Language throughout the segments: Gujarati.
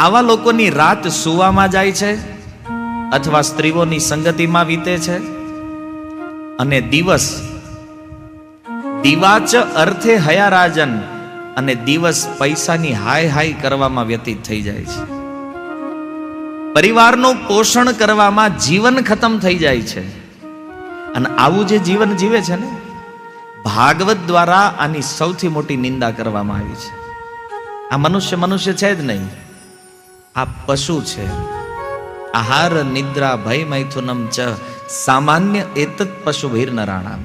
આવા લોકોની રાત સુવામાં જાય છે અથવા સ્ત્રીઓની સંગતિમાં વીતે છે? અને દિવસ દિવાચ અર્થે હયારાજન અને દિવસ પૈસાની હાય હાય કરવામાં વ્યતીત થઈ જાય છે. પરિવારનું પોષણ કરવામાં જીવન ખતમ થઈ જાય છે. અને આવું જે જીવન જીવે છે ને, ભાગવત દ્વારા આની સૌથી મોટી નિંદા કરવામાં આવી છે. આ મનુષ્ય મનુષ્ય છે જ નહીં. આ પશુ છે. આહાર, નિદ્રા, ભય, મૈથુનમ ચ સામાન્ય એતત પશુ ભીર નરાણામ.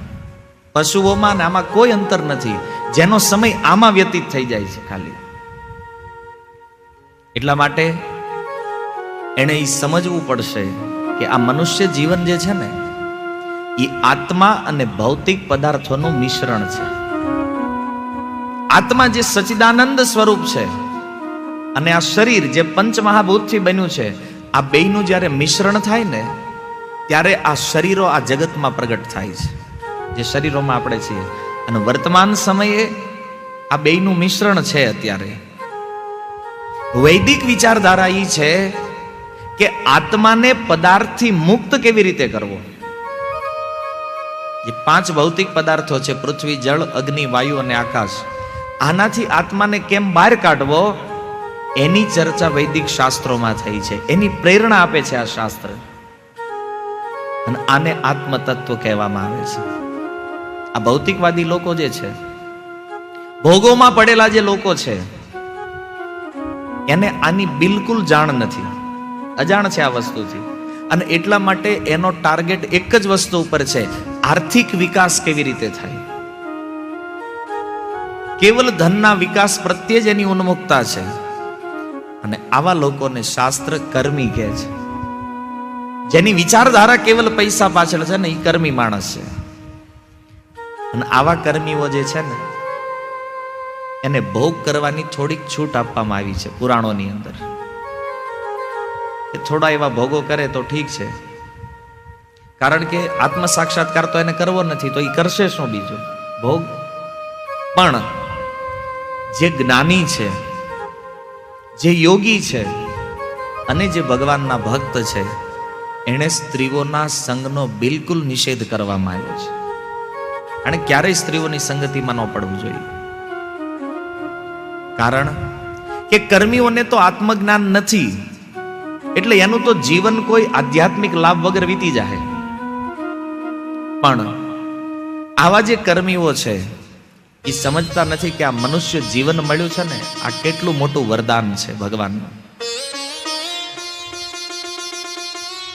પશુઓમાં ને આમાં કોઈ અંતર નથી. જેનો સમય આમાં વ્યતીત થઈ જાય છે ખાલી. એટલા માટે એને એ સમજવું પડશે કે આ મનુષ્ય જીવન જે છે ને એ આત્મા અને ભૌતિક પદાર્થોનું મિશ્રણ છે. આત્મા જે સચિદાનંદ સ્વરૂપ છે અને આ શરીર જે પંચમહાભૂતથી બન્યું છે, આ બેયનું જ્યારે મિશ્રણ થાય ને, ત્યારે આ શરીરો આ જગતમાં પ્રગટ થાય છે. જે શરીરોમાં આપણે છીએ. અને વર્તમાન સમયે આ બેયનું મિશ્રણ છે અત્યારે. વૈદિક વિચારધારા એ છે કે આત્માને પદાર્થથી મુક્ત કેવી રીતે કરવો? જે પાંચ ભૌતિક પદાર્થો છે, પૃથ્વી, જળ, અગ્નિ, વાયુ અને આકાશ. આનાથી આત્માને કેમ બહાર કાઢવો? એની ચર્ચા વૈદિક શાસ્ત્રોમાં થઈ છે. એની પ્રેરણા આપે છે આ શાસ્ત્ર. અને આને આત્મતત્વ કહેવામાં આવે છે. આ ભૌતિકવાદી લોકો જે છે, ભોગોમાં પડેલા જે લોકો છે, એને આની બિલકુલ જાણ નથી. અજાણ છે આ વસ્તુથી. અને એટલા માટે એનો ટાર્ગેટ એક જ વસ્તુ ઉપર છે, આર્થિક વિકાસ કેવી રીતે થાય? કેવલ ધનના વિકાસ પ્રત્યે જ એની ઉન્મુક્તા છે. અને આવા લોકોને શાસ્ત્ર કર્મી કહે છે. જેની વિચારધારા કેવલ પૈસા પાછળ છે ને એ કર્મી માણસ છે. અને આવા કર્મીઓ જે છે ને, એને ભોગ કરવાની થોડીક છૂટ આપવામાં આવી છે પુરાણોની અંદર. એ થોડા એવા ભોગો કરે તો ઠીક છે. કારણ કે આત્મ સાક્ષાત્કાર તો એને કરવો નથી, તો એ કરશે શું બીજું? ભોગ? પણ જે જ્ઞાની છે જે યોગી છે અને જે ભગવાનના ભક્ત છે, એણે સ્ત્રીઓના સંગનો બિલકુલ નિષેધ કરવામાં આવ્યો છે. અને ક્યારેય સ્ત્રીઓની સંગતિમાં ન પડવું જોઈએ. કારણ કે કર્મીઓને તો આત્મજ્ઞાન નથી, એટલે એનું તો જીવન કોઈ આધ્યાત્મિક લાભ વગર વીતી જાય પણ આવા જે કર્મીઓ છે એ સમજતા નથી કે આ મનુષ્ય જીવન મળ્યું છે ને, આ કેટલું મોટું વરદાન છે ભગવાનનું.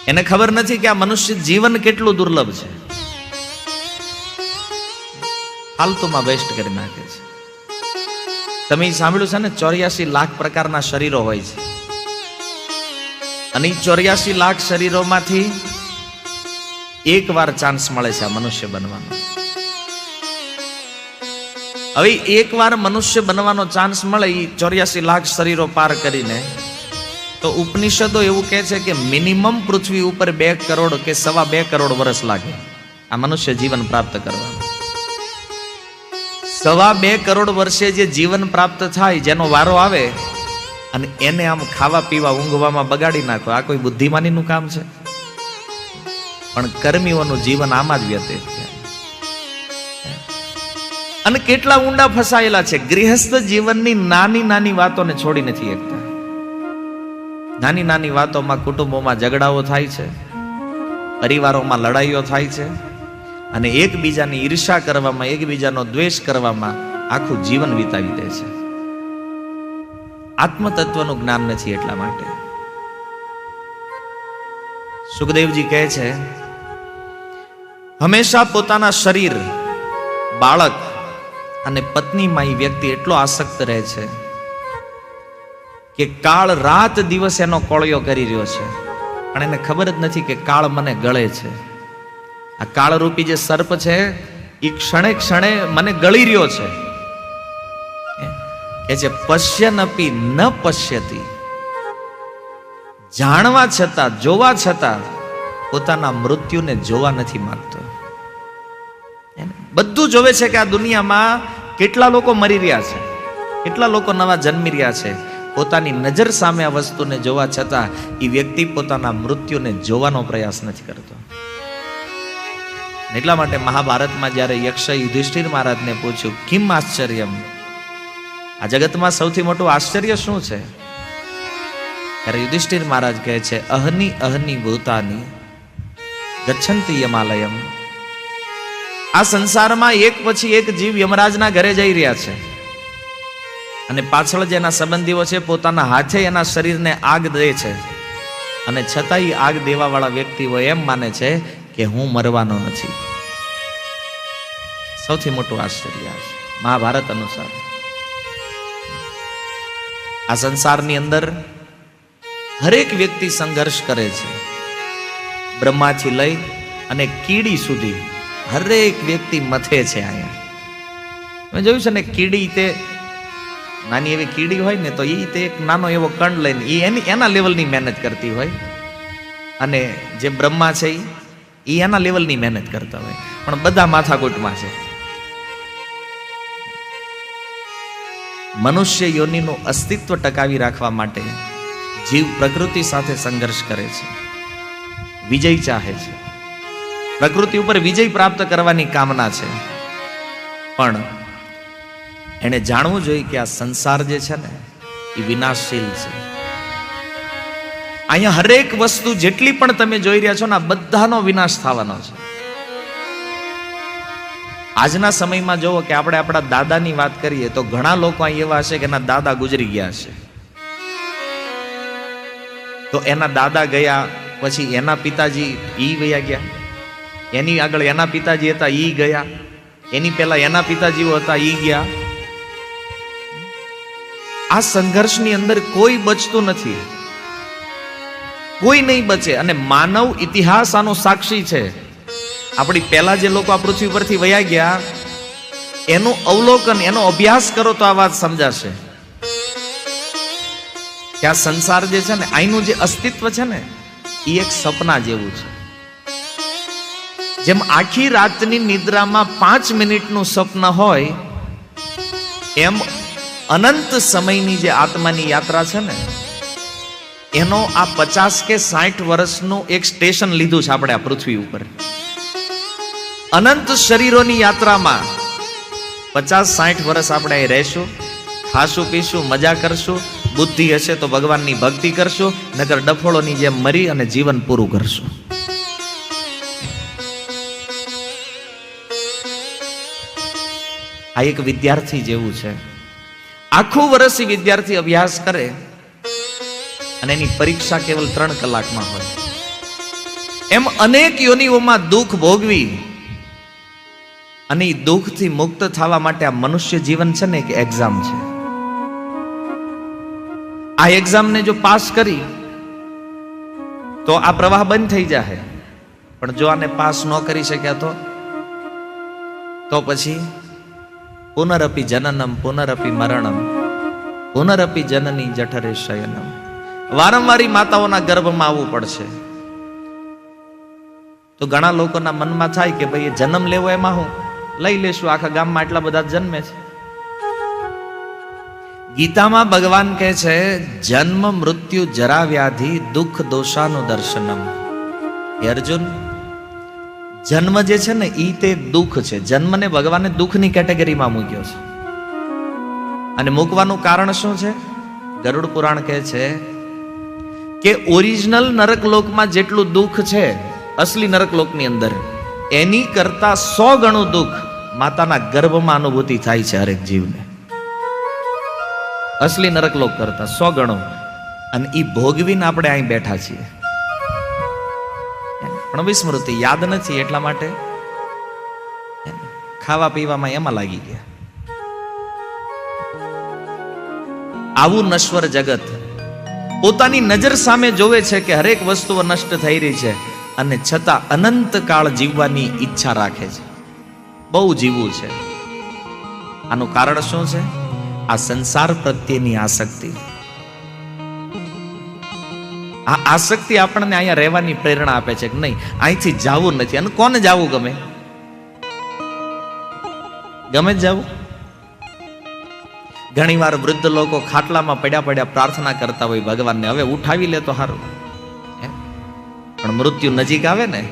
એને ખબર નથી કે આ મનુષ્ય જીવન કેટલું દુર્લભ છે. ફાલતુમાં વેસ્ટ કરી નાખે છે. તમે સાંભળ્યું છે ને, ચોર્યાસી લાખ પ્રકારના શરીરો હોય છે. અને ચોર્યાસી લાખ શરીરોમાંથી એક વાર ચાન્સ મળે છે આ મનુષ્ય બનવાનો. હવે એક વાર મનુષ્ય બનવાનો ચાન્સ મળે એ ચોર્યાસી લાખ શરીરો પાર કરીને, તો ઉપનિષદો એવું કહે છે કે મિનિમમ પૃથ્વી ઉપર બે કરોડ કે સવા બે કરોડ વર્ષ લાગે. આ મનુષ્ય જીવન પ્રાપ્ત કરવાનું. સવા બે કરોડ વર્ષે જે જીવન પ્રાપ્ત થાય, જેનો વારો આવે, અને એને આમ ખાવા પીવા ઊંઘવામાં બગાડી નાખો, આ કોઈ બુદ્ધિમાનીનું કામ છે? પણ કર્મીઓનું જીવન આમાં જ વ્યતીત. અને કેટલા ઊંડા ફસાયેલા છે. ગૃહસ્થ જીવનની નાની નાની વાતોને છોડી નથી એકતા. નાની નાની વાતોમાં કુટુંબોમાં ઝઘડાઓ થાય છે. પરિવારોમાં લડાઈઓ થાય છે. અને એકબીજાની ઈર્ષા કરવામાં, એકબીજાનો દ્વેષ કરવામાં આખું જીવન વિતાવી દે છે. આત્મતત્વનું જ્ઞાન નથી એટલા માટે. સુખદેવજી કહે છે, હંમેશા પોતાના શરીર બાળક અને પત્નીમાં એ વ્યક્તિ એટલો આસક્ત રહે છે કે કાળ રાત દિવસ એનો કોળિયો કરી રહ્યો છે. પણ એને ખબર જ નથી કે કાળ મને ગળે છે. આ કાળરૂપી જે સર્પ છે એ ક્ષણે ક્ષણે મને ગળી રહ્યો છે. કે જે પશ્યનપી ન પશ્યતી. જાણવા છતાં, જોવા છતાં પોતાના મૃત્યુને જોવા નથી માંગતો. બધું જોવે છે કે આ દુનિયામાં કેટલા લોકો મરી રહ્યા છે, કેટલા લોકો નવા જન્મી રહ્યા છે. પોતાની નજર સામે આ વસ્તુને જોવા છતાં એ વ્યક્તિ પોતાના મૃત્યુને જોવાનો પ્રયાસ નથી કરતો. એટલા માટે મહાભારતમાં જ્યારે યક્ષ યુધિષ્ઠિર મહારાજને પૂછ્યું, કિમ આશ્ચર્યમ આ જગતમાં સૌથી મોટું આશ્ચર્ય શું છે? ત્યારે યુધિષ્ઠિર મહારાજ કહે છે, અહની અહની ભૂતાની ગચ્છંતી યમાલયમ આ સંસારમાં એક પછી એક જીવ યમરાજના ઘરે જઈ રહ્યા છે. અને પાછળ જેના સંબંધીઓ છે, પોતાના હાથે એના શરીરને આગ દે છે. અને છતાંય આગ દેવાવાળા વ્યક્તિઓ એમ માને છે કે હું મરવાનો નથી. સૌથી મોટું આશ્ચર્ય મહાભારત અનુસાર. આ સંસારની અંદર હરેક વ્યક્તિ સંઘર્ષ કરે છે. બ્રહ્માથી લઈ અને કીડી સુધી. હરેક વ્યક્તિ મથે છે અહીંયા. મેં જોયું છે ને, કીડી તે નાની એવી કીડી હોય ને, તો એ તે એક નાનો એવો કણ લઈને એ એની, એના લેવલની મહેનત કરતી હોય. અને જે બ્રહ્મા છે એ એના લેવલની મહેનત કરતા હોય. પણ બધા માથાકૂટમાં છે. મનુષ્ય યોનિનું અસ્તિત્વ ટકાવી રાખવા માટે જીવ પ્રકૃતિ સાથે સંઘર્ષ કરે છે. વિજય ચાહે છે. પ્રકૃતિ ઉપર વિજય પ્રાપ્ત કરવાની કામના છે. પણ એને જાણવું જોઈએ કે આ સંસાર જે છે ને, એ વિનાશશીલ છે. અહીંયા હરેક વસ્તુ જેટલી પણ તમે જોઈ રહ્યા છો ને, આ બધાનો વિનાશ થવાનો છે. આજના સમયમાં જોવો કે આપણે આપણા દાદાની વાત કરીએ તો ઘણા લોકો અહીં એવા હશે કે એના દાદા ગુજરી ગયા હશે. તો એના દાદા ગયા, પછી એના પિતાજી ઈ વયા ગયા. એની આગળ એના પિતાજી હતા, ઈ ગયા. એની પહેલા એના પિતાજીઓ હતા, ઈ ગયા. આ સંઘર્ષની અંદર કોઈ બચતું નથી. કોઈ નહીં બચે અને માનવ ઇતિહાસ આનો સાક્ષી છે. આપણી પહેલા જે લોકો આ પૃથ્વી પરથી વયા ગયા, એનું અવલોકન, એનો અભ્યાસ કરો તો આ વાત સમજાશે. કે આ સંસાર જે છે ને અહીંનું જે અસ્તિત્વ છે ને એ એક સપના જેવું છે. જેમ આખી રાતની નિદ્રામાં પાંચ મિનિટનું સ્વપ્ન હોય, એમ અનંત સમયની જે આત્માની યાત્રા છે ને, એનો આ પચાસ કે સાઠ વર્ષનું એક સ્ટેશન લીધું છે આપણે આ પૃથ્વી ઉપર. અનંત શરીરોની યાત્રામાં પચાસ સાઠ વર્ષ આપણે અહીં રહેશું, ખાશું, પીશું, મજા કરશું, બુદ્ધિ હશે તો ભગવાનની ભક્તિ કરશું નગર ડફોળોની જેમ મરી અને જીવન પૂરું કરશું. આ એક વિદ્યાર્થી જેવું છે. આખું વર્ષ એ વિદ્યાર્થી અભ્યાસ કરે અને એની પરીક્ષા કેવલ ત્રણ કલાકમાં હોય. એમ અનેક યોનિઓમાં દુઃખ ભોગવી અને એ દુઃખથી મુક્ત થવા માટે આ મનુષ્ય જીવન છે ને એક એક્ઝામ છે. આ એક્ઝામને જો પાસ કરી તો આ પ્રવાહ બંધ થઈ જાય પણ જો આને પાસ ન કરી શક્યા તો તો પછી પુનરપી જનનમ, પુનરપી મરણમ, પુનરપી જનની જઠરે શયનમ. વારંવારી માતાઓના ગર્ભમાં આવવું પડશે. તો ઘણા લોકોના મનમાં થાય કે ભાઈ જન્મ લેવો એમાં હું? લઈ લેશું, આખા ગામમાં એટલા બધા જન્મે છે. ગીતામાં ભગવાન કહે છે, જન્મ, મૃત્યુ, જરા વ્યાધિ, દુઃખ દોષાનું દર્શનમ અર્જુન જન્મ જે છે ને એ તે દુઃખ છે. જન્મને ભગવાને દુઃખની કેટેગરીમાં મૂક્યો છે. અને મૂકવાનું કારણ શું છે? ગરુડ પુરાણ કહે છે કે ઓરિજિનલ નરકલોકમાં જેટલું દુઃખ છે, અસલી નરકલોકની અંદર, એની કરતા સો ગણું દુઃખ માતાના ગર્ભમાં અનુભૂતિ થાય છે હરેક જીવને. અસલી નરકલોક કરતા સો ગણું. અને એ ભોગવીને આપણે અહીં બેઠા છીએ. પણ વિસ્મૃતિ યાદ નથી એટલા માટે. ખાવા પીવામાં એમાં લાગી ગયા. આવું નશ્વર જગત પોતાની નજર સામે જોવે છે કે હરેક વસ્તુઓ નષ્ટ થઈ રહી છે અને છતાં અનંત કાળ જીવવાની ઈચ્છા રાખે છે. બહુ જીવવું છે. આનું કારણ શું છે? આ સંસાર પ્રત્યેની આસક્તિ. આ આસક્તિ આપણને અહીંયા રહેવાની પ્રેરણા આપે છે કે નહીં? અહીંથી જવું નથી. અને કોને જવું ગમે? ગમે જ જવું. ઘણીવાર વૃદ્ધ લોકો ખાટલામાં પડ્યા પડ્યા પ્રાર્થના કરતા હોય ભગવાનને, હવે ઉઠાવી લે તો સારું? પણ મૃત્યુ નજીક આવે ને,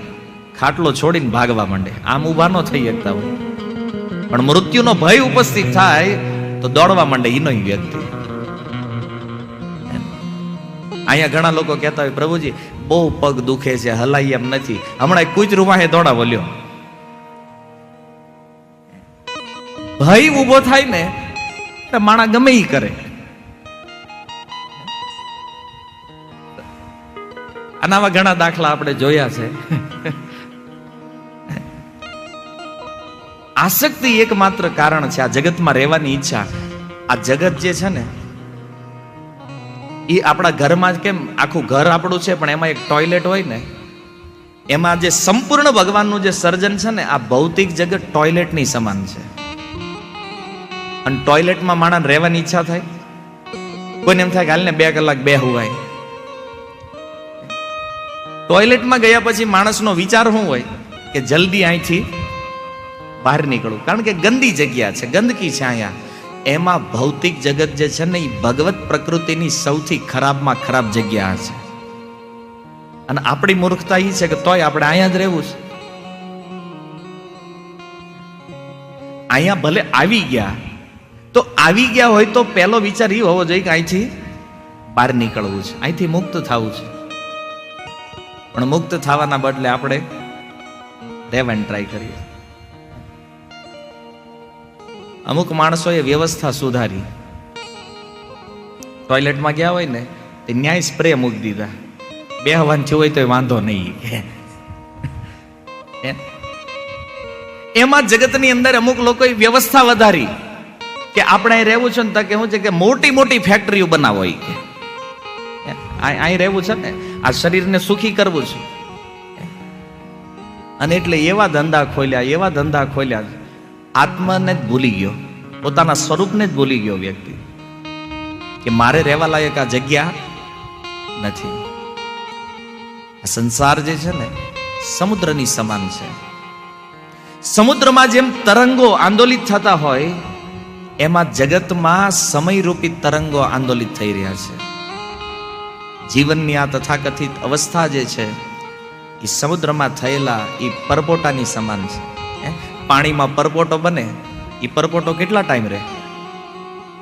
ખાટલો છોડીને ભાગવા માંડે. આમ ઊભા ન થઈ શકતા હોય. પણ મૃત્યુનો ભય ઉપસ્થિત થાય તો દોડવા માંડે એનો વ્યક્તિ. અહીંયા ઘણા લોકો કહેતા હોય, પ્રભુજી, બહુ પગ દુખે છે હલાઈ એમ નથી. હમણાં કૂતરું વાહે દોડા બોલ્યો ભય ઊભો થાય ને તો માણા ગમે ઈ કરે. અને આવા ઘણા દાખલા આપણે જોયા છે. આસક્તિ એકમાત્ર કારણ છે આ જગતમાં રહેવાની ઈચ્છા. આ જગત જે છે ને એ આપણા ઘરમાં કેમ આખું ઘર આપણું છે, પણ એમાં એક ટોયલેટ હોય ને, એમાં જે સંપૂર્ણ ભગવાનનું જે સર્જન છે ને, આ ભૌતિક જગત ટોયલેટની સમાન છે. અને ટોયલેટમાં માણસ રહેવાની ઈચ્છા થાય. કોઈને એમ થાય કે હાલને બે કલાક બે હોવાય ટોયલેટમાં ગયા પછી માણસનો વિચાર શું હોય? કે જલ્દી અહીંથી બહાર નીકળું. કારણ કે ગંદી જગ્યા છે, ગંદકી છે અહીંયા. એમાં ભૌતિક જગત જે છે ને, એ ભગવત પ્રકૃતિની સૌથી ખરાબમાં ખરાબ જગ્યા છે અને આપણી મૂર્ખતા એ છે કે તોય આપણે અહીંયા જ રહેવું છે. અહીંયા ભલે આવી ગયા, તો આવી ગયા હોય તો પહેલો વિચાર એ હોવો જોઈએ કે અહીંથી બહાર નીકળવું છે. અહીંથી મુક્ત થવું છે. પણ મુક્ત થવાના બદલે આપણે રહેવાની ટ્રાય કરીએ. અમુક માણસોએ વ્યવસ્થા સુધારી. ટોયલેટમાં ગયા હોય ને, તે ન્યાય સ્પ્રે મૂકી દીધા. બે હવાન હોય તો વાંધો નહીં? એમાં જગતની અંદર અમુક લોકોએ વ્યવસ્થા વધારી કે આપણે અહીં રહેવું છે ને તો કે શું છે કે મોટી મોટી ફેક્ટરીઓ બનાવો કે. અહીં રહેવું છે ને, આ શરીરને સુખી કરવું છે. અને એટલે એવા ધંધા ખોલ્યા, એવા ધંધા ખોલ્યા. આત્માને જ ભૂલી ગયો, પોતાના સ્વરૂપને જ ભૂલી ગયો વ્યક્તિ. કે મારે રહેવા લાયક આ જગ્યા નથી. સંસાર જે છે ને, સમુદ્રની સમાન છે. સમુદ્રમાં જેમ તરંગો આંદોલિત થતા હોય, એમાં જગતમાં સમયરૂપી તરંગો આંદોલિત થઈ રહ્યા છે. જીવનની આ તથાકથિત અવસ્થા જે છે એ સમુદ્રમાં થયેલા એ પરપોટાની સમાન છે? પાણીમાં પરપોટો બને એ પરપોટો કેટલા ટાઈમ રહે?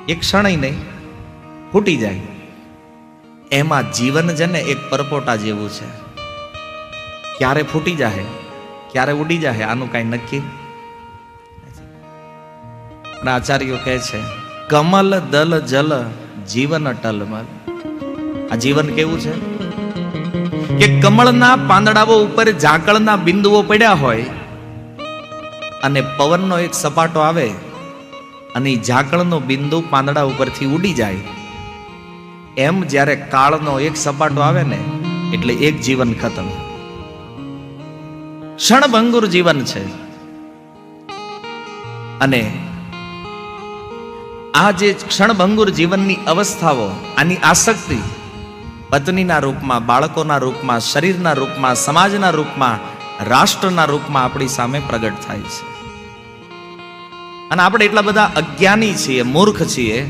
એક ક્ષણ નહીં, ફૂટી જાય. એમાં જીવન છે ને એક પરપોટા જેવું છે. ક્યારે ફૂટી જાય ક્યારે ઉડી જાય આનું કાંઈ નક્કી? આચાર્યો કહે છે, કમલ, દલ, જલ, જીવન, ટલમલ. આ જીવન કેવું છે? કે કમળના પાંદડાઓ ઉપર ઝાકળના બિંદુઓ પડ્યા હોય અને પવનનો એક સપાટો આવે અને ઝાકળનો બિંદુ પાંદડા ઉપરથી ઉડી જાય. એમ જ્યારે કાળનો એક સપાટો આવે ને, એટલે એક જીવન ખતમ. ક્ષણભંગુર જીવન છે. અને આ જે ક્ષણભંગુર જીવનની અવસ્થાઓ, આની આસક્તિ, પત્નીના રૂપમાં, બાળકોના રૂપમાં, શરીરના રૂપમાં, સમાજના રૂપમાં, રાષ્ટ્રના રૂપમાં આપણી સામે પ્રગટ થાય છે. અને આપણે એટલા બધા અજ્ઞાની છીએ, મૂર્ખ છીએ,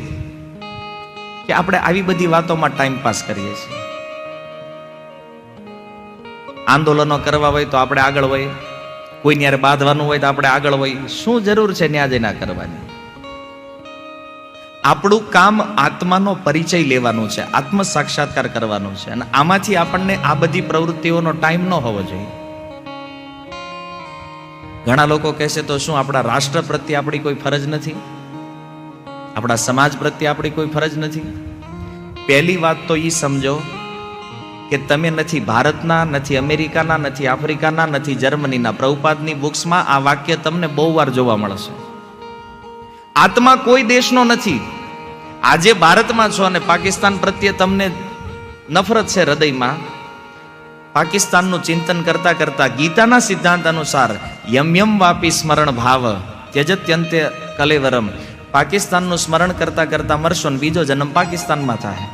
કે આપણે આવી બધી વાતોમાં ટાઈમ પાસ કરીએ છીએ. આંદોલનો કરવા હોય તો આપણે આગળ હોય કોઈ યારે બાંધવાનું હોય તો આપણે આગળ હોય. શું જરૂર છે ન્યા આ કરવાની? આપણું કામ આત્માનો પરિચય લેવાનું છે આત્મ સાક્ષાત્કાર કરવાનું છે. અને આમાંથી આપણને આ બધી પ્રવૃત્તિઓનો ટાઈમ ન હોવો જોઈએ. ઘણા લોકો કહેશે તો શું આપણા રાષ્ટ્ર પ્રત્યે આપણી કોઈ ફરજ નથી? આપણા સમાજ પ્રત્યે આપણી કોઈ ફરજ નથી? પહેલી વાત તો એ સમજો કે તમે નથી ભારતના, નથી અમેરિકાના, નથી આફ્રિકાના, નથી જર્મનીના. પ્રભુપાદની બુક્સમાં આ વાક્ય તમને બહુ વાર જોવા મળશે. આત્મા કોઈ દેશનો નથી. આજે ભારતમાં છો અને પાકિસ્તાન પ્રત્યે તમને નફરત છે હૃદયમાં. પાકિસ્તાનનું ચિંતન કરતા કરતા ગીતાના સિદ્ધાંત અનુસાર યમ યમ વાપી સ્મરણ ભાવ ત્યજત્યંતે કલેવરમ. પાકિસ્તાનનું સ્મરણ કરતા કરતા મરશો ને બીજો જન્મ પાકિસ્તાનમાં થાય.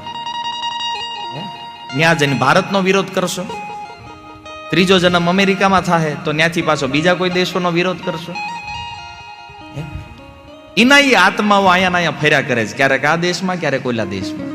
ત્યાં જઈને ભારતનો વિરોધ કરશો? ત્રીજો જન્મ અમેરિકામાં થાય તો ત્યાંથી પાછો બીજા કોઈ દેશોનો વિરોધ કરશો? એના એ આત્માઓ અહીંયા અહીંયા ફર્યા કરે છે. ક્યારેક આ દેશમાં, ક્યારેક ઓલા દેશમાં.